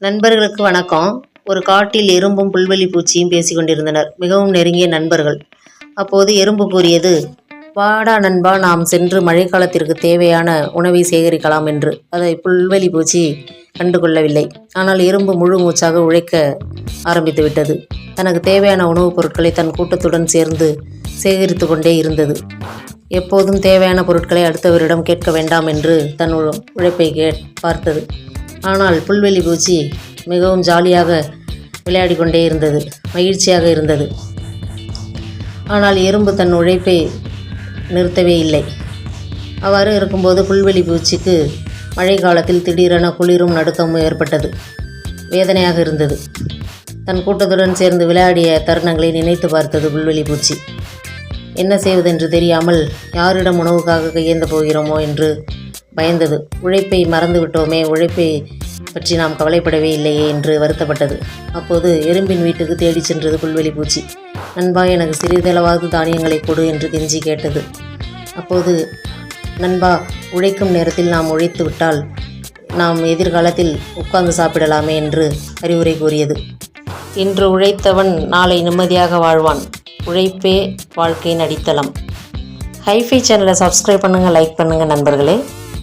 நண்பர்களுக்கு வணக்கம். ஒரு காட்டில் எறும்பும் புல்வெளி பூச்சியும் பேசிக் கொண்டிருந்தனர் மிகவும் நெருங்கிய நண்பர்கள். அப்போது எறும்பு கூறியது வாடா நண்பா நாம் சென்று மழைக்காலத்திற்கு தேவையான உணவை சேகரிக்கலாம் என்று. அதை புல்வெளி பூச்சி கண்டுகொள்ளவில்லை. ஆனால் எறும்பு முழு மூச்சாக உழைக்க ஆரம்பித்து விட்டது. தனக்கு தேவையான உணவுப் பொருட்களை தன் கூட்டத்துடன் சேர்ந்து சேகரித்து கொண்டே இருந்தது. எப்போதும் தேவையான பொருட்களை அடுத்தவரிடம் கேட்க வேண்டாம் என்று தன் உழ- உழைப்பை கே பார்த்தது. ஆனால் புல்வெளி பூச்சி மிகவும் ஜாலியாக விளையாடி கொண்டே இருந்தது மகிழ்ச்சியாக இருந்தது. ஆனால் எறும்பு தன் உழைப்பை நிறுத்தவே இல்லை. அவ்வாறு இருக்கும்போது புல்வெளி பூச்சிக்கு மழை காலத்தில் திடீரென குளிரும் நடுக்கமும் ஏற்பட்டது. வேதனையாக இருந்தது. தன் கூட்டத்துடன் சேர்ந்து விளையாடிய தருணங்களை நினைத்து பார்த்தது புல்வெளி பூச்சி. என்ன செய்வதென்று தெரியாமல் யாரிடம் உணவுக்காக கையேந்த போகிறோமோ? என்று பயந்தது. உழைப்பை மறந்து விட்டோமே உழைப்பை பற்றி நாம் கவலைப்படவே இல்லையே என்று வருத்தப்பட்டது. அப்போது எறும்பின் வீட்டுக்கு தேடிச் சென்றது புல்வெளி பூச்சி. நண்பா எனக்கு சிறிதளவாவது தானியங்களை கொடு என்று கெஞ்சி கேட்டது. அப்போது நண்பா உழைக்கும் நேரத்தில் நாம் உழைத்து விட்டால் நாம் எதிர்காலத்தில் உட்கார்ந்து சாப்பிடலாமே என்று அறிவுரை கூறியது. இன்று உழைத்தவன் நாளை நிம்மதியாக வாழ்வான். உழைப்பே வாழ்க்கையின் அடித்தளம். ஹைஃபை சேனலை சப்ஸ்கிரைப் பண்ணுங்கள் லைக் பண்ணுங்கள் நண்பர்களே.